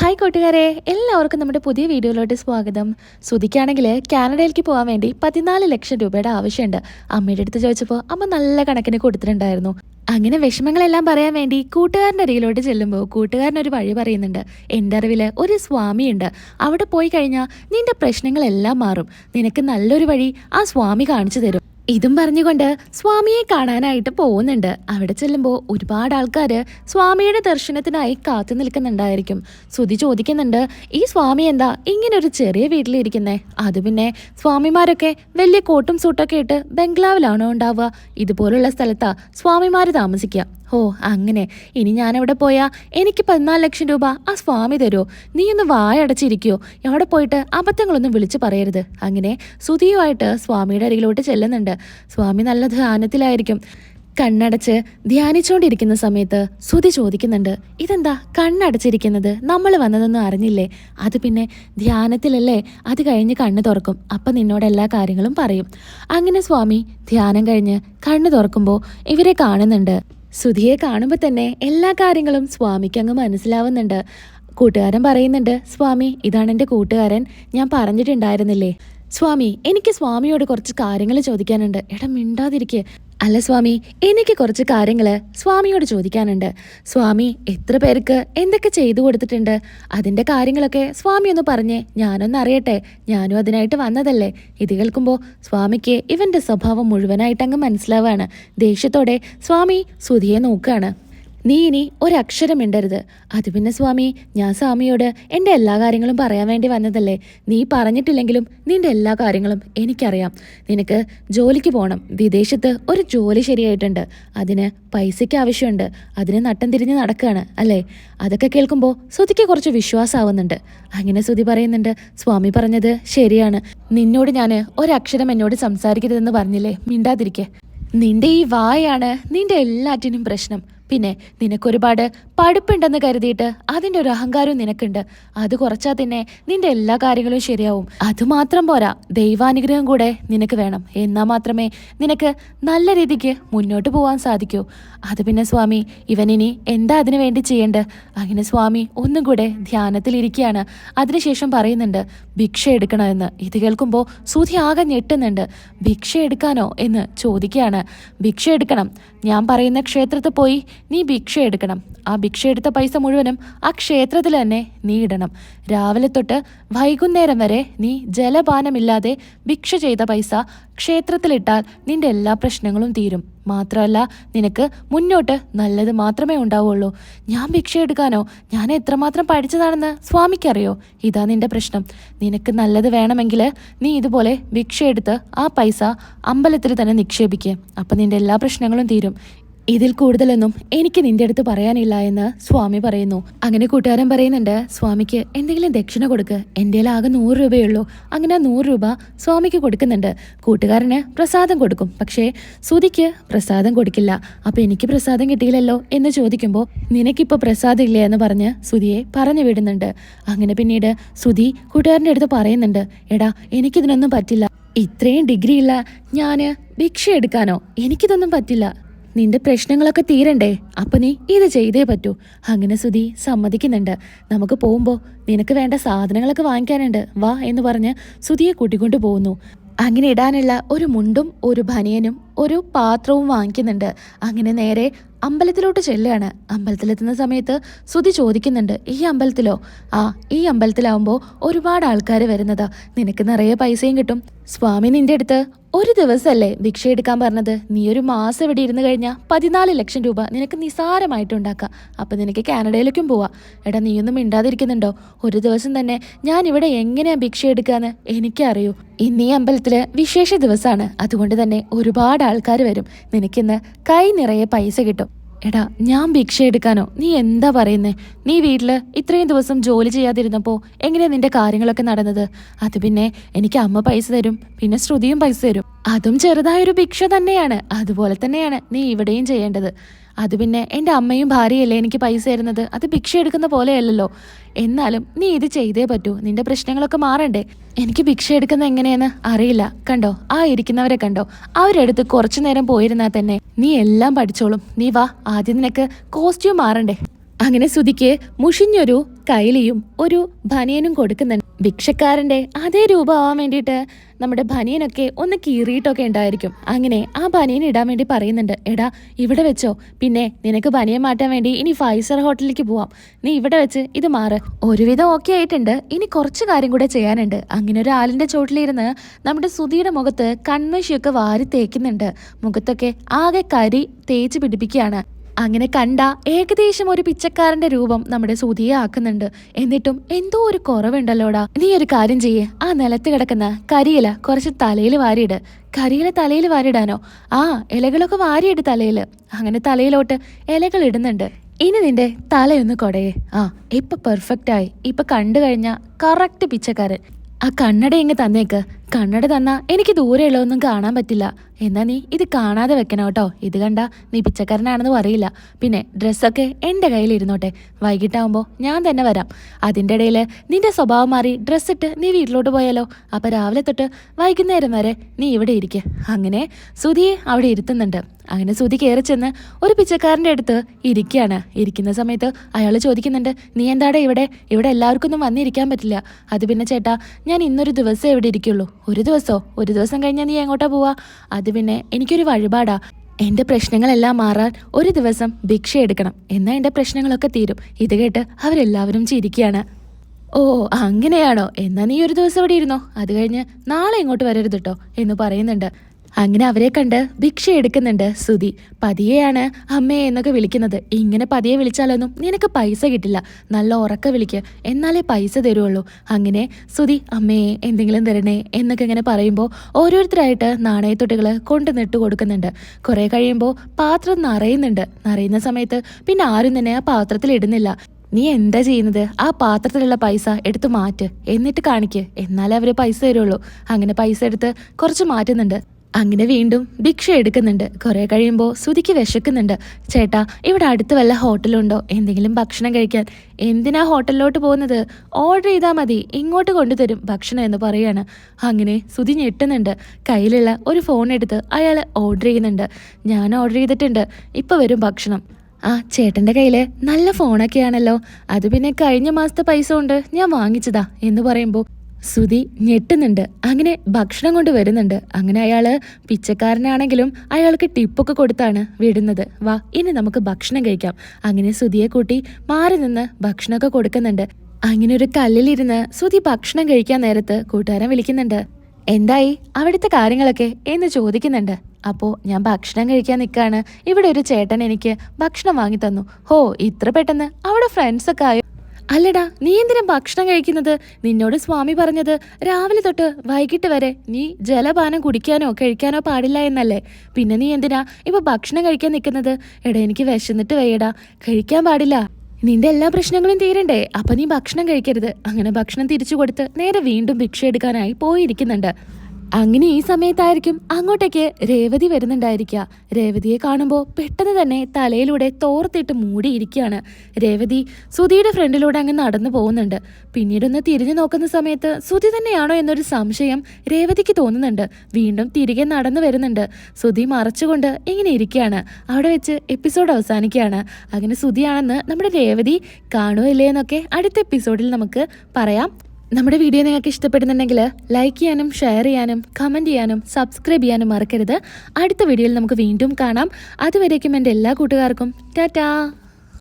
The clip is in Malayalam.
ഹായ് കൂട്ടുകാരെ എല്ലാവർക്കും നമ്മുടെ പുതിയ വീഡിയോയിലോട്ട് സ്വാഗതം. ശ്രുതിക്കാണെങ്കിൽ കാനഡയിലേക്ക് പോകാൻ വേണ്ടി പതിനാല് ലക്ഷം രൂപയുടെ ആവശ്യമുണ്ട്. അമ്മയുടെ അടുത്ത് ചോദിച്ചപ്പോൾ അമ്മ നല്ല കണക്കിന് കൊടുത്തിട്ടുണ്ടായിരുന്നു. അങ്ങനെ വിഷമങ്ങളെല്ലാം പറയാൻ വേണ്ടി കൂട്ടുകാരന്റെ അരികിലോട്ട് ചെല്ലുമ്പോൾ കൂട്ടുകാരനൊരു വഴി പറയുന്നുണ്ട്. എന്റെ അറിവിൽ ഒരു സ്വാമിയുണ്ട്. അവിടെ പോയി കഴിഞ്ഞാൽ നിന്റെ പ്രശ്നങ്ങളെല്ലാം മാറും. നിനക്ക് നല്ലൊരു വഴി ആ സ്വാമി കാണിച്ചു തരും. ഇതും പറഞ്ഞുകൊണ്ട് സ്വാമിയെ കാണാനായിട്ട് പോകുന്നുണ്ട്. അവിടെ ചെല്ലുമ്പോൾ ഒരുപാട് ആൾക്കാർ സ്വാമിയുടെ ദർശനത്തിനായി കാത്തു നിൽക്കുന്നുണ്ടായിരിക്കും. ശ്രുതി ചോദിക്കുന്നുണ്ട് ഈ സ്വാമി എന്താ ഇങ്ങനെ ഒരു ചെറിയ വീട്ടിലിരിക്കുന്നേ? അത് പിന്നെ സ്വാമിമാരൊക്കെ വലിയ കോട്ടും സൂട്ടൊക്കെ ഇട്ട് ബംഗ്ലാവിലാണോ ഉണ്ടാവുക? ഇതുപോലുള്ള സ്ഥലത്താ സ്വാമിമാർ താമസിക്കുക ഓ അങ്ങനെ. ഇനി ഞാനവിടെ പോയാ? എനിക്ക് പതിനാല് ലക്ഷം രൂപ ആ സ്വാമി തരുമോ നീ ഒന്ന് വായടച്ചിരിക്കുമോ അവിടെ പോയിട്ട് അബദ്ധങ്ങളൊന്നും വിളിച്ചു പറയരുത്. അങ്ങനെ സുധിയുമായിട്ട് സ്വാമിയുടെ അരികിലോട്ട് ചെല്ലുന്നുണ്ട്. സ്വാമി നല്ല ധ്യാനത്തിലായിരിക്കും. കണ്ണടച്ച് ധ്യാനിച്ചുകൊണ്ടിരിക്കുന്ന സമയത്ത് സുധി ചോദിക്കുന്നുണ്ട് ഇതെന്താ കണ്ണടച്ചിരിക്കുന്നത്? നമ്മൾ വന്നതൊന്നും അറിഞ്ഞില്ലേ? അത് പിന്നെ ധ്യാനത്തിലല്ലേ? അത് കഴിഞ്ഞ് കണ്ണ് തുറക്കും. അപ്പം നിന്നോട് എല്ലാ കാര്യങ്ങളും പറയും. അങ്ങനെ സ്വാമി ധ്യാനം കഴിഞ്ഞ് കണ്ണ് തുറക്കുമ്പോൾ ഇവരെ കാണുന്നുണ്ട്. സുധിയെ കാണുമ്പോൾ തന്നെ എല്ലാ കാര്യങ്ങളും സ്വാമിക്ക് അങ്ങ് മനസ്സിലാവുന്നുണ്ട്. കൂട്ടുകാരൻ പറയുന്നുണ്ട് സ്വാമി ഇതാണ് എന്റെ കൂട്ടുകാരൻ. ഞാൻ പറഞ്ഞിട്ടുണ്ടായിരുന്നില്ലേ? സ്വാമി എനിക്ക് സ്വാമിയോട് കുറച്ച് കാര്യങ്ങൾ ചോദിക്കാനുണ്ട്. എടാ മിണ്ടാതിരിക്കെ. അല്ല സ്വാമി എനിക്ക് കുറച്ച് കാര്യങ്ങൾ സ്വാമിയോട് ചോദിക്കാനുണ്ട്. സ്വാമി എത്ര പേർക്ക് എന്തൊക്കെ ചെയ്തു കൊടുത്തിട്ടുണ്ട്? അതിന്റെ കാര്യങ്ങളൊക്കെ സ്വാമി ഒന്ന് പറഞ്ഞേ ഞാനൊന്ന് അറിയട്ടെ. ഞാനും അതിനായിട്ട് വന്നതല്ലേ. ഇത് കേൾക്കുമ്പോൾ സ്വാമിക്ക് ഇവന്റെ സ്വഭാവം മുഴുവനായിട്ട് അങ്ങ് മനസ്സിലാവാണ്. ദേഷ്യത്തോടെ സ്വാമി സുധിയെ നോക്കുകയാണ് നീ ഇനി ഒരക്ഷരം മിണ്ടരുത്. അത് പിന്നെ സ്വാമി ഞാൻ സ്വാമിയോട് എന്റെ എല്ലാ കാര്യങ്ങളും പറയാൻ വേണ്ടി വന്നതല്ലേ? നീ പറഞ്ഞിട്ടില്ലെങ്കിലും നിന്റെ എല്ലാ കാര്യങ്ങളും എനിക്കറിയാം. നിനക്ക് ജോലിക്ക് പോകണം വിദേശത്ത് ഒരു ജോലി ശരിയായിട്ടുണ്ട്. അതിന് പൈസയ്ക്ക് ആവശ്യമുണ്ട്. അതിന് നട്ടം തിരിഞ്ഞ് നടക്കുകയാണ് അല്ലേ? അതൊക്കെ കേൾക്കുമ്പോൾ ശ്രുതിക്ക് കുറച്ച് വിശ്വാസമാവുന്നുണ്ട് അങ്ങനെ ശ്രുതി പറയുന്നുണ്ട് സ്വാമി പറഞ്ഞത് ശരിയാണ്. നിന്നോട് ഞാൻ ഒരക്ഷരം എന്നോട് സംസാരിക്കരുതെന്ന് പറഞ്ഞില്ലേ? മിണ്ടാതിരിക്കെ. നിന്റെ ഈ വായാണ് നിന്റെ എല്ലാറ്റിനും പ്രശ്നം. പിന്നെ നിനക്കൊരുപാട് പഠിപ്പുണ്ടെന്ന് കരുതിയിട്ട് അതിന്റെ ഒരു അഹങ്കാരവും നിനക്കുണ്ട്. അത് കുറച്ചാൽ തന്നെ നിന്റെ എല്ലാ കാര്യങ്ങളും ശരിയാവും. അതുമാത്രം പോരാ. ദൈവാനുഗ്രഹം കൂടെ നിനക്ക് വേണം. എന്നാൽ മാത്രമേ നിനക്ക് നല്ല രീതിക്ക് മുന്നോട്ട് പോകാൻ സാധിക്കൂ. അത് പിന്നെ സ്വാമി ഇവൻ ഇനി എന്താ അതിനു വേണ്ടി ചെയ്യേണ്ടത്? അങ്ങനെ സ്വാമി ഒന്നും കൂടെ ധ്യാനത്തിലിരിക്കുകയാണ്. അതിനുശേഷം പറയുന്നുണ്ട് ഭിക്ഷ എടുക്കണമെന്ന്. ഇത് കേൾക്കുമ്പോൾ സുധി ആകെ ഞെട്ടുന്നുണ്ട്. ഭിക്ഷ എടുക്കാനോ? എന്ന് ചോദിക്കുകയാണ്. ഭിക്ഷ എടുക്കണം. ഞാൻ പറയുന്ന ക്ഷേത്രത്തിൽ പോയി നീ ഭിക്ഷ എടുക്കണം. ആ ഭിക്ഷ എടുത്ത പൈസ മുഴുവനും ആ ക്ഷേത്രത്തിൽ തന്നെ നീ ഇടണം. രാവിലെ തൊട്ട് വൈകുന്നേരം വരെ നീ ജലപാനമില്ലാതെ ഭിക്ഷ ചെയ്ത പൈസ ക്ഷേത്രത്തിലിട്ടാൽ നിന്റെ എല്ലാ പ്രശ്നങ്ങളും തീരും. മാത്രമല്ല നിനക്ക് മുന്നോട്ട് നല്ലത് മാത്രമേ ഉണ്ടാവുള്ളൂ. ഞാൻ ഭിക്ഷ എടുക്കാനോ? ഞാൻ എത്രമാത്രം പഠിച്ചതാണെന്ന് സ്വാമിക്കറിയോ? ഇതാ നിന്റെ പ്രശ്നം. നിനക്ക് നല്ലത് വേണമെങ്കിൽ നീ ഇതുപോലെ ഭിക്ഷ എടുത്ത് ആ പൈസ അമ്പലത്തിൽ തന്നെ നിക്ഷേപിക്കുക അപ്പം നിന്റെ എല്ലാ പ്രശ്നങ്ങളും തീരും. ഇതിൽ കൂടുതലൊന്നും എനിക്ക് നിന്റെ അടുത്ത് പറയാനില്ല എന്ന് സ്വാമി പറയുന്നു. അങ്ങനെ കൂട്ടുകാരൻ പറയുന്നുണ്ട് സ്വാമിക്ക് എന്തെങ്കിലും ദക്ഷിണ കൊടുക്ക്. എന്റെ ആകെ നൂറ് രൂപയുള്ളൂ അങ്ങനെ നൂറ് രൂപ സ്വാമിക്ക് കൊടുക്കുന്നുണ്ട്. കൂട്ടുകാരന് പ്രസാദം കൊടുക്കും. പക്ഷേ സുതിക്ക് പ്രസാദം കൊടുക്കില്ല. അപ്പൊ എനിക്ക് പ്രസാദം കിട്ടിയില്ലല്ലോ എന്ന് ചോദിക്കുമ്പോൾ നിനക്കിപ്പോൾ പ്രസാദം ഇല്ലേ എന്ന് പറഞ്ഞ് സുതിയെ പറഞ്ഞു വിടുന്നുണ്ട്. അങ്ങനെ പിന്നീട് സുതി കൂട്ടുകാരന്റെ അടുത്ത് പറയുന്നുണ്ട് എടാ എനിക്കിതിനൊന്നും പറ്റില്ല. ഇത്രയും ഡിഗ്രി ഇല്ല ഞാൻ ഭിക്ഷ എടുക്കാനോ? എനിക്കിതൊന്നും പറ്റില്ല. നിന്റെ പ്രശ്നങ്ങളൊക്കെ തീരണ്ടേ? അപ്പൊ നീ ഇത് ചെയ്തേ പറ്റൂ. അങ്ങനെ സുധി സമ്മതിക്കുന്നുണ്ട്. നമുക്ക് പോകുമ്പോൾ നിനക്ക് വേണ്ട സാധനങ്ങളൊക്കെ വാങ്ങിക്കാനുണ്ട്. വാ എന്ന് പറഞ്ഞ് സുധിയെ കൂട്ടിക്കൊണ്ടു പോകുന്നു. അങ്ങനെ ഇടാനുള്ള ഒരു മുണ്ടും ഒരു ബനിയനും ഒരു പാത്രവും വാങ്ങിക്കുന്നുണ്ട്. അങ്ങനെ നേരെ അമ്പലത്തിലോട്ട് ചെല്ലുകയാണ് അമ്പലത്തിലെത്തുന്ന സമയത്ത് സുധി ചോദിക്കുന്നുണ്ട് ഈ അമ്പലത്തിലോ? ആ ഈ അമ്പലത്തിലാവുമ്പോൾ ഒരുപാട് ആൾക്കാർ വരുന്നത്. നിനക്ക് നിറയെ പൈസയും കിട്ടും. സ്വാമി നിന്റെ അടുത്ത് ഒരു ദിവസമല്ലേ ഭിക്ഷ എടുക്കാൻ പറഞ്ഞത്? നീ ഒരു മാസം ഇവിടെ ഇരുന്ന് കഴിഞ്ഞാൽ പതിനാല് ലക്ഷം രൂപ നിനക്ക് നിസാരമായിട്ട് ഉണ്ടാക്കാം. അപ്പം നിനക്ക് കാനഡയിലേക്കും പോവാം. എടാ നീയൊന്നും മിണ്ടാതിരിക്കുന്നുണ്ടോ? ഒരു ദിവസം തന്നെ ഞാൻ ഇവിടെ എങ്ങനെയാണ് ഭിക്ഷ എടുക്കാന്ന് എനിക്കറിയൂ. ഇന്ന് ഈ അമ്പലത്തിൽ വിശേഷ ദിവസമാണ് അതുകൊണ്ട് തന്നെ ഒരുപാട് ആൾക്കാർ വരും. നിനക്കിന്ന് കൈ നിറയെ പൈസ കിട്ടും. എടാ ഞാൻ ഭിക്ഷ എടുക്കാനോ? നീ എന്താ പറയുന്നേ? നീ വീട്ടിൽ ഇത്രയും ദിവസം ജോലി ചെയ്യാതിരുന്നപ്പോ എങ്ങനെയാ നിന്റെ കാര്യങ്ങളൊക്കെ നടന്നത്? അത് പിന്നെ എനിക്ക് അമ്മ പൈസ തരും പിന്നെ ശ്രുതിയും പൈസ തരും. അതും ചെറുതായൊരു ഭിക്ഷ തന്നെയാണ്. അതുപോലെ തന്നെയാണ് നീ ഇവിടെയും ചെയ്യേണ്ടത്. അത് പിന്നെ എന്റെ അമ്മയും ഭാര്യയല്ലേ എനിക്ക് പൈസ തരുന്നത്? അത് ഭിക്ഷ എടുക്കുന്ന പോലെയല്ലല്ലോ. എന്നാലും നീ ഇത് ചെയ്തേ പറ്റൂ. നിന്റെ പ്രശ്നങ്ങളൊക്കെ മാറണ്ടേ. എനിക്ക് ഭിക്ഷ എടുക്കുന്ന എങ്ങനെയെന്ന് അറിയില്ല. കണ്ടോ? ആ ഇരിക്കുന്നവരെ കണ്ടോ? അവരെടുത്ത് കുറച്ചു നേരം പോയിരുന്നാൽ തന്നെ. നീ എല്ലാം പഠിച്ചോളും. നീ വാ ആദ്യം നിനക്ക് കോസ്റ്റ്യൂം മാറണ്ടേ. അങ്ങനെ ശ്രുതിക്ക് മുഷിഞ്ഞൊരു കൈലിയും ഒരു ബനിയനും കൊടുക്കുന്നുണ്ട്. ഭിക്ഷക്കാരന്റെ അതേ രൂപം ആവാൻ വേണ്ടിയിട്ട് നമ്മുടെ ഭനിയനൊക്കെ ഒന്ന് കീറിയിട്ടൊക്കെ ഉണ്ടായിരിക്കും. അങ്ങനെ ആ ബനിയൻ ഇടാൻ വേണ്ടി പറയുന്നുണ്ട്. എടാ ഇവിടെ വെച്ചോ. പിന്നെ നിനക്ക് ബനിയൻ മാറ്റാൻ വേണ്ടി ഇനി ഫൈസർ ഹോട്ടലിലേക്ക് പോവാം. നീ ഇവിടെ വെച്ച് ഇത് മാറ്. ഒരുവിധം ഓക്കെ ആയിട്ടുണ്ട്. ഇനി കുറച്ച് കാര്യം കൂടെ ചെയ്യാനുണ്ട്. അങ്ങനെ ഒരു ആലിന്റെ ചോട്ടിലിരുന്ന് നമ്മുടെ സുധിയുടെ മുഖത്ത് കൺമശിയൊക്കെ വാരി തേക്കുന്നുണ്ട്. മുഖത്തൊക്കെ ആകെ കരി തേച്ച് പിടിപ്പിക്കുകയാണ്. അങ്ങനെ കണ്ട ഏകദേശം ഒരു പിച്ചക്കാരന്റെ രൂപം നമ്മുടെ സുധിയെ ആക്കുന്നുണ്ട്. എന്നിട്ടും എന്തോ ഒരു കുറവുണ്ടല്ലോടാ. നീ ഒരു കാര്യം ചെയ്യേ. ആ നിലത്ത് കിടക്കുന്ന കരിയില കുറച്ച് തലയിൽ വാരിയിട്. കരിയില തലയിൽ വാരിടാനോ? ആ ഇലകളൊക്കെ വാരിയിട് തലയിൽ. അങ്ങനെ തലയിലോട്ട് ഇലകൾ ഇടുന്നുണ്ട്. ഇനി നിന്റെ തലയൊന്ന് കൊടയേ. ആ ഇപ്പൊ പെർഫെക്റ്റ് ആയി. ഇപ്പൊ കണ്ടു കഴിഞ്ഞ കറക്റ്റ് പിച്ചക്കാരൻ. ആ കണ്ണട ഇങ്ങ് തന്നേക്ക്. കണ്ണട തന്നാ എനിക്ക് ദൂരെയുള്ള ഒന്നും കാണാൻ പറ്റില്ല. എന്നാ നീ ഇത് കാണാതെ വെക്കണം കേട്ടോ. ഇത് കണ്ട നീ പിച്ചക്കാരനാണെന്ന് പറയില്ല. പിന്നെ ഡ്രസ്സൊക്കെ എന്റെ കയ്യിൽ ഇരുന്നോട്ടെ വൈകിട്ടാവുമ്പോൾ ഞാൻ തന്നെ വരാം. അതിന്റെ ഇടയിൽ നിന്റെ സ്വഭാവം മാറി ഡ്രസ്സിട്ട് നീ വീട്ടിലോട്ട് പോയാലോ? അപ്പം രാവിലെ തൊട്ട് വൈകുന്നേരം വരെ നീ ഇവിടെ ഇരിക്കുക അങ്ങനെ സുധിയെ അവിടെ ഇരുത്തുന്നുണ്ട്. അങ്ങനെ സുധി കയറി ചെന്ന് ഒരു പിച്ചക്കാരന്റെ അടുത്ത് ഇരിക്കുകയാണ് ഇരിക്കുന്ന സമയത്ത് അയാൾ ചോദിക്കുന്നുണ്ട് നീ എന്താടെ ഇവിടെ? ഇവിടെ എല്ലാവർക്കൊന്നും വന്നിരിക്കാൻ പറ്റില്ല. അത് പിന്നെ ചേട്ടാ ഞാൻ ഇന്നൊരു ദിവസം ഇവിടെ ഇരിക്കുള്ളൂ. ഒരു ദിവസമോ ഒരു ദിവസം കഴിഞ്ഞാൽ നീ എങ്ങോട്ടാ പോവാ? അത് പിന്നെ എനിക്കൊരു വഴിപാടാ. എന്റെ പ്രശ്നങ്ങളെല്ലാം മാറാൻ ഒരു ദിവസം ഭിക്ഷ എടുക്കണം. എന്നാൽ എന്റെ പ്രശ്നങ്ങളൊക്കെ തീരും. ഇത് കേട്ട് അവരെല്ലാവരും ചിരിക്കുകയാണ് ഓ അങ്ങനെയാണോ? എന്നാ നീ ഒരു ദിവസം ഇവിടെ ഇരുന്നോ. അത് കഴിഞ്ഞ് നാളെ ഇങ്ങോട്ട് വരരുത് കേട്ടോ എന്ന് പറയുന്നുണ്ട്. അങ്ങനെ അവരെ കണ്ട് ഭിക്ഷ എടുക്കുന്നുണ്ട് സുധി. പതിയെയാണ് അമ്മേ എന്നൊക്കെ വിളിക്കുന്നത്. ഇങ്ങനെ പതിയെ വിളിച്ചാലൊന്നും നിനക്ക് പൈസ കിട്ടില്ല. നല്ല ഉറക്ക വിളിക്ക്. എന്നാലേ പൈസ തരുള്ളൂ അങ്ങനെ സുധി അമ്മേ എന്തെങ്കിലും തരണേ എന്നൊക്കെ ഇങ്ങനെ പറയുമ്പോൾ ഓരോരുത്തരായിട്ട് നാണയത്തൊട്ടുകൾ കൊണ്ട് നിട്ട് കൊടുക്കുന്നുണ്ട്. കുറേ കഴിയുമ്പോൾ പാത്രം നിറയുന്നുണ്ട്. നിറയുന്ന സമയത്ത് പിന്നെ ആരും തന്നെ ആ പാത്രത്തിൽ ഇടുന്നില്ല. നീ എന്താ ചെയ്യുന്നത്? ആ പാത്രത്തിലുള്ള പൈസ എടുത്ത് മാറ്റ്. എന്നിട്ട് കാണിക്ക്. എന്നാലേ അവർ പൈസ തരുള്ളൂ അങ്ങനെ പൈസ എടുത്ത് കുറച്ച് മാറ്റുന്നുണ്ട്. അങ്ങനെ വീണ്ടും ഭിക്ഷ എടുക്കുന്നുണ്ട്. കുറെ കഴിയുമ്പോൾ സുതിക്ക് വിശക്കുന്നുണ്ട്. ചേട്ടാ ഇവിടെ അടുത്ത് വല്ല ഹോട്ടലുണ്ടോ? എന്തെങ്കിലും ഭക്ഷണം കഴിക്കാൻ. എന്തിനാ ഹോട്ടലിലോട്ട് പോകുന്നത്? ഓർഡർ ചെയ്താൽ മതി. ഇങ്ങോട്ട് കൊണ്ടുതരും ഭക്ഷണം എന്ന് പറയാണ്. അങ്ങനെ സുതി ഞെട്ടുന്നുണ്ട്. കയ്യിലുള്ള ഒരു ഫോൺ എടുത്ത് അയാൾ ഓർഡർ ചെയ്യുന്നുണ്ട്. ഞാൻ ഓർഡർ ചെയ്തിട്ടുണ്ട്. ഇപ്പം വരും ഭക്ഷണം. ആ ചേട്ടന്റെ കയ്യിൽ നല്ല ഫോണൊക്കെയാണല്ലോ. അത് പിന്നെ കഴിഞ്ഞ മാസത്തെ പൈസ കൊണ്ട് ഞാൻ വാങ്ങിച്ചതാ എന്ന് പറയുമ്പോൾ സുധി ഞെട്ടുന്നുണ്ട്. അങ്ങനെ ഭക്ഷണം കൊണ്ട് വരുന്നുണ്ട്. അങ്ങനെ അയാൾ പിച്ചക്കാരനാണെങ്കിലും അയാൾക്ക് ടിപ്പൊക്കെ കൊടുത്താണ് വിടുന്നത്. വാ ഇനി നമുക്ക് ഭക്ഷണം കഴിക്കാം. അങ്ങനെ സുധിയെ കൂട്ടി മാറി നിന്ന് ഭക്ഷണമൊക്കെ കൊടുക്കുന്നുണ്ട്. അങ്ങനെ ഒരു കല്ലിലിരുന്ന് സുധി ഭക്ഷണം കഴിക്കാൻ നേരത്ത് കൂട്ടുകാരൻ വിളിക്കുന്നുണ്ട്. എന്തായി? അവിടുത്തെ കാര്യങ്ങളൊക്കെ? എന്ന് ചോദിക്കുന്നുണ്ട്. അപ്പോ ഞാൻ ഭക്ഷണം കഴിക്കാൻ നിൽക്കാണ് ഇവിടെ ഒരു ചേട്ടൻ എനിക്ക് ഭക്ഷണം വാങ്ങി തന്നു. ഹോ ഇത്ര പെട്ടെന്ന്? അവിടെ ഫ്രണ്ട്സൊക്കെ ആയോ? അല്ലടാ നീ എന്തിനാ ഭക്ഷണം കഴിക്കുന്നത്? നിന്നോട് സ്വാമി പറഞ്ഞത് രാവിലെ തൊട്ട് വൈകിട്ട് വരെ നീ ജലപാനം കുടിക്കാനോ കഴിക്കാനോ പാടില്ല എന്നല്ലേ. പിന്നെ നീ എന്തിനാ ഇപ്പൊ ഭക്ഷണം കഴിക്കാൻ നിൽക്കുന്നത്? എടാ എനിക്ക് വിശന്നിട്ട് വയ്യടാ. കഴിക്കാൻ പാടില്ല. നിന്റെ എല്ലാ പ്രശ്നങ്ങളും തീരണ്ടേ. അപ്പൊ നീ ഭക്ഷണം കഴിക്കരുത്. അങ്ങനെ ഭക്ഷണം തിരിച്ചു കൊടുത്ത് നേരെ വീണ്ടും ഭിക്ഷ എടുക്കാനായി പോയിരിക്കുന്നുണ്ട്. അങ്ങനെ ഈ സമയത്തായിരിക്കും അങ്ങോട്ടേക്ക് രേവതി വരുന്നുണ്ടായിരിക്കുക. രേവതിയെ കാണുമ്പോൾ പെട്ടെന്ന് തന്നെ തലയിലൂടെ തോർത്തിട്ട് മൂടിയിരിക്കുകയാണ്. രേവതി സുധിയുടെ ഫ്രണ്ടിലൂടെ അങ്ങ് നടന്നു പോകുന്നുണ്ട്. പിന്നീടൊന്ന് തിരിഞ്ഞു നോക്കുന്ന സമയത്ത് സുധി തന്നെയാണോ എന്നൊരു സംശയം രേവതിക്ക് തോന്നുന്നുണ്ട്. വീണ്ടും തിരികെ നടന്നു വരുന്നുണ്ട്. സുധി മറച്ചുകൊണ്ട് ഇങ്ങനെ ഇരിക്കുകയാണ്. അവിടെ വെച്ച് എപ്പിസോഡ് അവസാനിക്കുകയാണ്. അങ്ങനെ സുധിയാണെന്ന് നമ്മുടെ രേവതി കാണുമല്ലേ എന്നൊക്കെ അടുത്ത എപ്പിസോഡിൽ നമുക്ക് പറയാം. നമ്മുടെ വീഡിയോ നിങ്ങൾക്ക് ഇഷ്ടപ്പെടുന്നുണ്ടെങ്കിൽ ലൈക്ക് ചെയ്യാനും ഷെയർ ചെയ്യാനും കമന്റ് ചെയ്യാനും സബ്സ്ക്രൈബ് ചെയ്യാനും മറക്കരുത്. അടുത്ത വീഡിയോയിൽ നമുക്ക് വീണ്ടും കാണാം. അതുവരേക്കും എന്റെ എല്ലാ കൂട്ടുകാർക്കും. ടാറ്റാ!